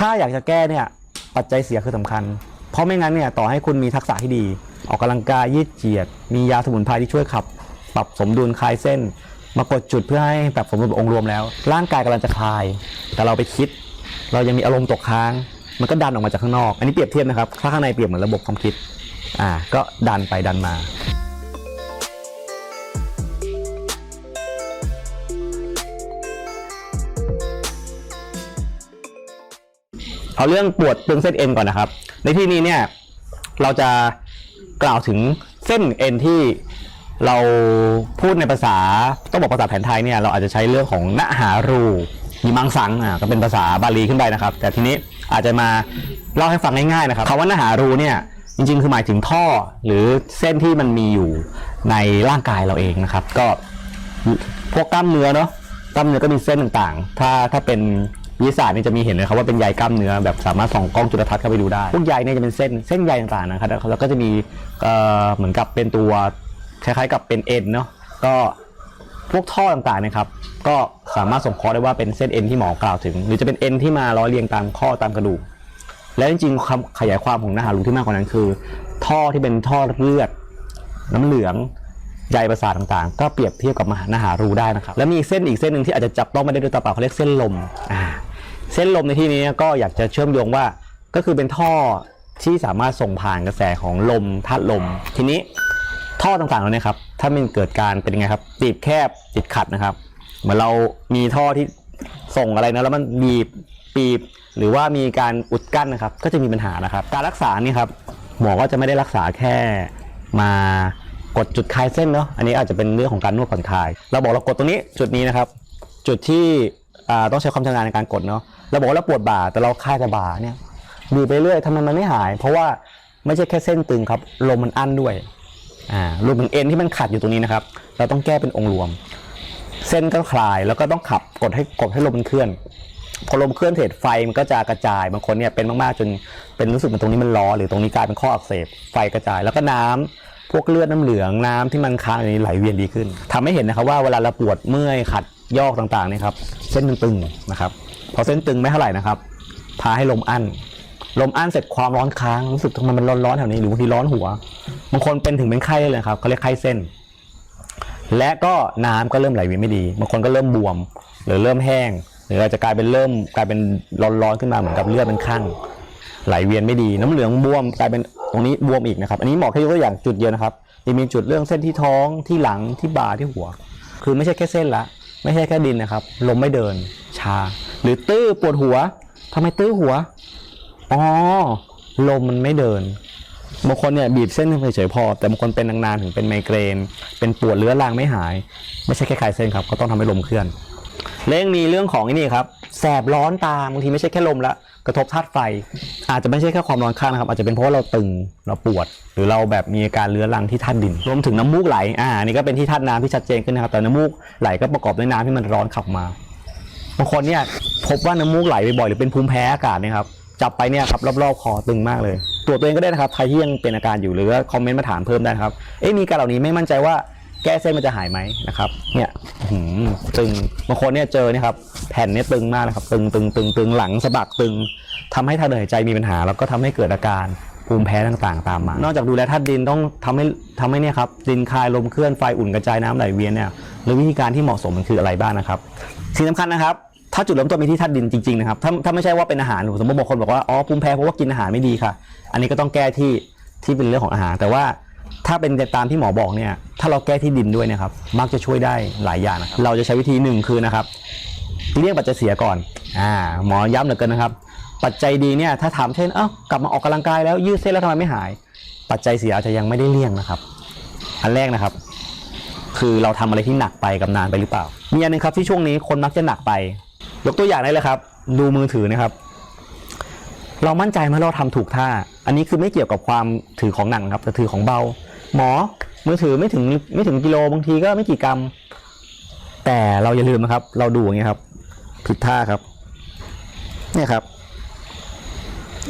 ถ้าอยากจะแก้เนี่ยปัจจัยเสียคือสำคัญ เพราะไม่งั้นเนี่ยต่อให้คุณมีทักษะที่ดี ออกกำลังกายยืดเหยียด มียาสมุนไพรที่ช่วยขับ ปรับสมดุลคลายเส้น มากดจุดเพื่อให้แบบสมดุลองค์รวมแล้ว ร่างกายกำลังจะคลาย แต่เราไปคิด เรายังมีอารมณ์ตกค้าง มันก็ดันออกมาจากข้างนอก อันนี้เปรียบเทียบนะครับถ้าข้างในเปรียบเหมือนระบบความคิดอ่าก็ดันไปดันมา เอาเรื่องปวดตึงเส้นเอ็นก่อนนะครับ ในที่นี้เนี่ยเราจะกล่าวถึงเส้นเอ็นที่เราพูดในภาษาต้องบอกภาษาแผนไทยเนี่ยเราอาจจะใช้เรื่องของณหารูมีมังสังอะก็เป็นภาษาบาลีขึ้นไปนะครับ แต่ทีนี้อาจจะมาเล่าให้ฟังง่ายๆนะครับคำว่าณหารูเนี่ยจริงๆ คือหมายถึงท่อหรือเส้นที่มันมีอยู่ในร่างกายเราเองนะครับ ก็พวกกล้ามเนื้อเนาะกล้ามเนื้อก็มีเส้นต่างๆ ถ้าถ้าเป็น วิทยาศาสตร์นี่จะมีเห็นเลยครับว่าเป็นใยกล้ามเนื้อแบบสามารถส่องกล้องจุลทรรศน์เข้าไปดูได้ พวกใยเนี่ยจะเป็นเส้นเส้นใยต่างๆนะครับแล้วก็จะมีเอ่อเหมือนกับเป็นตัวคล้ายๆกับเป็นเอ็นเนาะก็พวกท่อต่างๆนะครับ ก็สามารถส่งเคราะห์ได้ว่าเป็นเส้นเอ็นที่หมอกล่าวถึง หรือจะเป็นเอ็นที่มาล้อเรียงตามข้อตามกระดูก และจริงๆคำขยายความของเนื้อหารู้ที่มากกว่านั้นคือ ท่อที่เป็นท่อเลือด น้ำเหลืองใยประสาทต่างๆ ก็เปรียบเทียบกับมหานาหารูได้นะครับ แล้วมีเส้นอีกเส้นหนึ่งที่อาจจะจับต้องไม่ได้ด้วยตาเปล่าเขาเรียกเส้นลมอ่า เส้นลมในที่นี้ก็อยากจะเชื่อมโยงว่าก็คือเป็นท่อที่สามารถส่งผ่านกระแสของลมธาตุลม ทีนี้ท่อต่างๆแล้วเนี่ยครับถ้ามันเกิดการเป็นยังไงครับตีบแคบติดขัดนะครับ เหมือนเรามีท่อที่ส่งอะไรนะแล้วมันบีบปีบ หรือว่ามีการอุดกั้นนะครับ ก็จะมีปัญหานะครับ การรักษานี่ครับหมอก็จะไม่ได้รักษาแค่มากดจุดคลายเส้นเนาะอันนี้อาจจะเป็นเรื่องของการนวดผ่อนคลาย เราบอกเรากดตรงนี้จุดนี้นะครับ จุดที่ ต้องใช้ความชำนาญในการกดเนาะเราบอกว่าเราปวดบ่าแต่เราคลายแต่บ่าเนี่ยบีบไปเรื่อยทำไมมันไม่หาย เพราะว่าไม่ใช่แค่เส้นตึงครับลมมันอั้นด้วยอ่ารวมถึงเอ็นที่มันขัดอยู่ตรงนี้นะครับ เราต้องแก้เป็นองค์รวม เส้นก็คลายแล้วก็ต้องขับกดให้กดให้ลมมันเคลื่อน พอลมเคลื่อนเสร็จไฟมันก็จะกระจายบางคนเนี่ยเป็นมากๆจนเป็นรู้สึกมันตรงนี้มันร้อนหรือตรงนี้กลายเป็นข้ออักเสบไฟกระจายแล้วก็น้ำพวกเลือดน้ำเหลืองน้ำที่มันค้างอยู่ในนี้ไหลเวียนดีขึ้นทำให้เห็นนะครับว่าเวลาเราปวดเมื่อยขัด ยอกต่างๆเนี่ยครับเส้นมันตึงนะครับพอเส้นตึงไม่เท่าไหร่นะครับพาให้ลมอั้นลมอั้นเสร็จความร้อนค้างรู้สึกทำไมมันร้อนๆแถวนี้หรือบางทีร้อนหัวบางคนเป็นถึงเป็นไข้เลยครับเขาเรียกไข้เส้น และก็น้ำก็เริ่มไหลเวียนไม่ดีบางคนก็เริ่มบวม หรือเริ่มแห้ง หรืออาจจะกลายเป็นเริ่มกลายเป็นร้อนๆขึ้นมาเหมือนกับเลือดมันข้างไหลเวียนไม่ดี น้ำเหลืองบวมกลายเป็นตรงนี้บวมอีกนะครับ อันนี้หมอแค่ยกตัวอย่างจุดเดียวนะครับยังมีจุดเรื่องเส้นที่ท้องที่หลังที่บ่าที่หัว คือไม่ใช่แค่เส้นละ ไม่ใช่แค่ดินนะครับ ลมไม่เดิน ชา หรือตื้อปวดหัวทำไมตื้อหัว อ๋อ ลมมันไม่เดิน บางคนเนี่ยบีบเส้นเฉยๆพอ แต่บางคนเป็นนานๆถึงเป็นไมเกรน เป็นปวดเรื้อรังไม่หาย ไม่ใช่แค่คลายเส้นครับ ก็ต้องทำให้ลมเคลื่อน เรื่องมีเรื่องของนี่ครับ แสบร้อนตาบางทีไม่ใช่แค่ลมละกระทบธาตุไฟ อาจจะไม่ใช่แค่ความร้อนข้างนะครับ อาจจะเป็นเพราะว่าเราตึงเราปวด หรือเราแบบมีอาการเรื้อรังที่ธาตุดิน รวมถึงน้ำมูกไหลอ่าอันนี่ก็เป็นที่ธาตุน้ำที่ชัดเจนขึ้นนะครับแต่น้ำมูกไหลก็ประกอบด้วยน้ำที่มันร้อนขับมาบางคนเนี่ยพบว่าน้ำมูกไหลบ่อยๆหรือเป็นภูมิแพ้อากาศเนะครับจับไปเนี่ยครับรอบๆคอตึงมากเลย ตรวจตัวเองก็ได้นะครับใครที่ยังเป็นอาการอยู่หรือว่าคอมเมนต์มาถามเพิ่มได้นะครับเอ๊ะมีการเหล่านี้ไม่มั่นใจว่า แก้เส้นมันจะหายไหมนะครับ เนี่ยตึงบางคนเนี่ยเจอเนี่ยครับแผ่นเนี่ยตึงมากนะครับ ตึงตึงตึงตึงหลังสะบักตึงทำให้ทางเดินหายใจมีปัญหา แล้วก็ทำให้เกิดอาการภูมิแพ้ต่างๆ ตามมา นอกจากดูแลธาตุดินต้องทำให้ทำให้เนี่ยครับดินคลายลมเคลื่อนไฟอุ่นกระจายน้ำไหลเวียนเนี่ยหรือวิธีการที่เหมาะสมมันคืออะไรบ้างนะครับสิ่งสำคัญนะครับถ้าจุดเริ่มต้นมีที่ธาตุดินจริงๆนะครับถ้าถ้าไม่ใช่ว่าเป็นอาหารสมมติบางคนบอกว่าอ๋อภูมิแพ้เพราะว่ากินอาหารไม่ดีค่ะ อันนี้ก็ต้องแก้ที่ที่เป็นเรื่องของอาหารแต่ว่า ถ้าเป็นตามที่หมอบอกเนี่ย ถ้าเราแก้ที่ดินด้วยนะครับ มักจะช่วยได้หลายอย่างนะครับเราจะใช้วิธีหนึ่งคือนะครับเลี่ยงปัจจัยเสียก่อนอ่าหมอย้ำเหลือเกินนะครับ ปัจจัยดีเนี่ยถ้าถามเช่นเอ้ากลับมาออกกำลังกายแล้วยืดเส้นแล้วทำไมไม่หาย ปัจจัยเสียอาจจะยังไม่ได้เลี่ยงนะครับ อันแรกนะครับ คือเราทำอะไรที่หนักไปกับนานไปหรือเปล่า มีอันหนึงครับที่ช่วงนี้คนมักจะหนักไป ยกตัวอย่างได้เลยครับ ดูมือถือนะครับ เรามั่นใจไหมเราทำถูกท่า อันนี้คือไม่เกี่ยวกับความถือของหนักครับแต่ถือของเบา หมอมือถือไม่ถึงไม่ถึงกิโลบางทีก็ไม่กี่กรัม แต่เราอย่าลืมนะครับ เราดูอย่างเงี้ยครับ ผิดท่าครับ เนี่ยครับ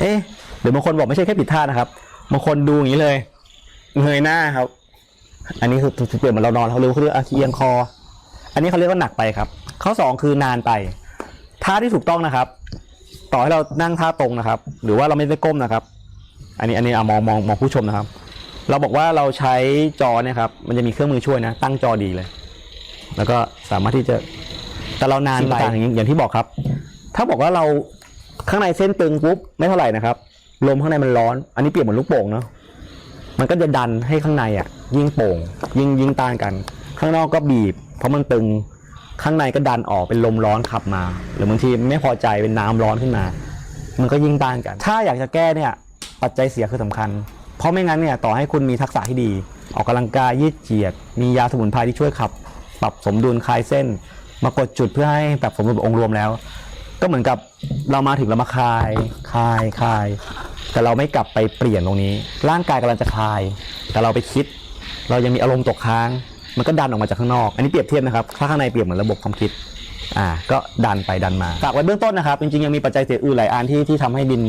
เอ๊ะเดี๋ยวบางคนบอกไม่ใช่แค่ผิดท่านะครับบางคนดูอย่างนี้เลยเงยหน้าครับ อันนี้คือเปรียบเหมือนเรานอนเขาเรียกว่าเขาเรียกอเคียงคอ อันนี้เขาเรียกว่าหนักไปครับ ข้อสองคือนานไปท่าที่ถูกต้องนะครับ ต่อให้เรานั่งท่าตรงนะครับ หรือว่าเราไม่ได้ก้มนะครับ อันนี้อันนี้เอามองมองมองผู้ชมนะครับ เราบอกว่าเราใช้จอเนี่ยครับมันจะมีเครื่องมือช่วยนะ ตั้งจอดีเลย แล้วก็สามารถที่จะแต่เรานานไปอย่างอย่างที่บอกครับ ถ้าบอกว่าเราข้างในเส้นตึงปุ๊บไม่เท่าไหร่นะครับลมข้างในมันร้อน อันนี้เปรียบเหมือนลูกโป่งเนาะมันก็จะดันให้ข้างในอะ ยิ่งโป่ง ยิ่งยิ่งต้านกัน ข้างนอกก็บีบ เพราะมันตึงข้างในก็ดันออกเป็นลมร้อนขับมา หรือบางทีไม่พอใจเป็นน้ำร้อนขึ้นมา มันก็ยิ่งต้านกัน ถ้าอยากจะแก้เนี่ย ปัจจัยเสียคือสำคัญ เพราะไม่งั้นเนี่ยต่อให้คุณมีทักษะที่ดี ออกกำลังกายยืดเหยียด มียาสมุนไพรที่ช่วยขับ ปรับสมดุลคลายเส้น มากดจุดเพื่อให้แบบสมดุลองค์รวมแล้ว ก็เหมือนกับเรามาถึงเรามาคลายคลายคลาย แต่เราไม่กลับไปเปลี่ยนตรงนี้ ร่างกายกำลังจะคลาย แต่เราไปคิด เรายังมีอารมณ์ตกค้าง มันก็ดันออกมาจากข้างนอก อันนี้เปรียบเทียบนะครับถ้าข้างในเปรียบเหมือนระบบความคิด อ่าก็ดันไปดันมาฝากไว้เบื้องต้นนะครับ จริงๆยังมีปัจจัยเสียอื่นหลายอันที่ที่ทำให้ดิน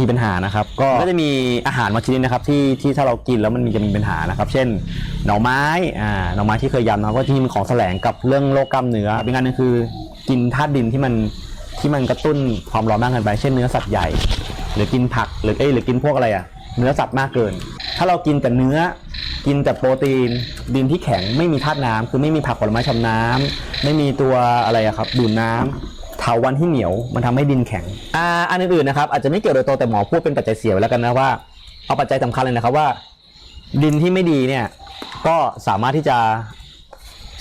มีปัญหานะครับ ก็ก็จะมีอาหารบางชนิดนะครับที่ที่ถ้าเรากินแล้วมันมีจะมีปัญหานะครับ เช่น หน่อไม้อ่าหน่อไม้ที่เคยย้ำนะครับว่าที่มันของแสลงกับเรื่องโรคกล้ามเนื้อเป็นงานหนึงคือกินธาตุดินที่มันที่มันกระตุ้นความร้อนมากเกินไปเช่นเนื้อสัตว์ใหญ่ หรือกินผักหรือเอ้ยหรือกินพวกอะไรอะเนื้อสัตว์มากเกิน ถ้าเรากินแต่เนื้อ กินแต่โปรตีน ดินที่แข็งไม่มีธาตุน้ำคือไม่มีผักผลไม้ชำน้ำไม่มีตัวอะไรอะครับดูดน้ำเถาวันที่เหนียวมันทำให้ดินแข็งอ่าอันอื่นๆนะครับอาจจะไม่เกี่ยวโดยตรงแต่หมอพูดเป็นปัจจัยเสียไว้แล้วกันนะว่าเอาปัจจัยสำคัญเลยนะครับว่า ดินที่ไม่ดีเนี่ยก็สามารถที่จะ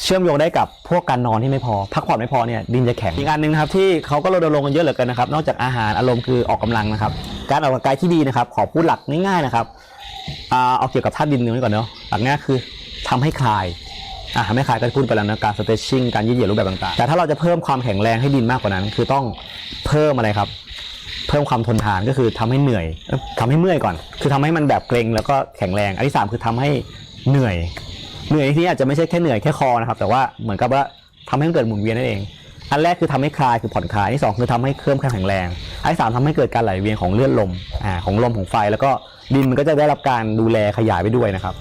เชื่อมโยงได้กับพวกการนอนที่ไม่พอ พักผ่อนไม่พอเนี่ยดินจะแข็งอีกอันหนึงนะครับที่เขาก็รณรงค์กันเยอะเหลือเกินนะครับ นอกจากอาหารอารมณ์คือออกกำลังนะครับ การออกกำลังกายที่ดีนะครับ ขอพูดหลักง่ายๆนะครับ เอาเกี่ยวกับธาตุดินนี้ก่อนเนาะหลักง่ายคือทำให้คลายอ่าทำให้คลายก็พูดไปแล้วนะการสเตชชิ่งการยืดเหยียดรูปแบบต่างๆ แต่ถ้าเราจะเพิ่มความแข็งแรงให้ดินมากกว่านั้น คือต้องเพิ่มอะไรครับ เพิ่มความทนทานก็คือทำให้เหนื่อยเอ้ยทำให้เมื่อยก่อน คือทำให้มันแบบเกร็งแล้วก็แข็งแรง อันที่สามคือทำให้เหนื่อย เหนื่อยที่นี้อาจจะไม่ใช่แค่เหนื่อยแค่คอนะครับ แต่ว่าเหมือนกับว่าทำให้มันเกิดหมุนเวียนนั่นเอง อันแรกคือทำให้คลายคือผ่อนคลายอันที่สองคือทำให้เคลื่อนแข็งแรง อันที่สามทำให้เกิดการไหลเวียนของเลือดลมอ่าของลมของไฟแล้วก็ ดินมันก็จะได้รับการดูแลขยายไปด้วยนะครับ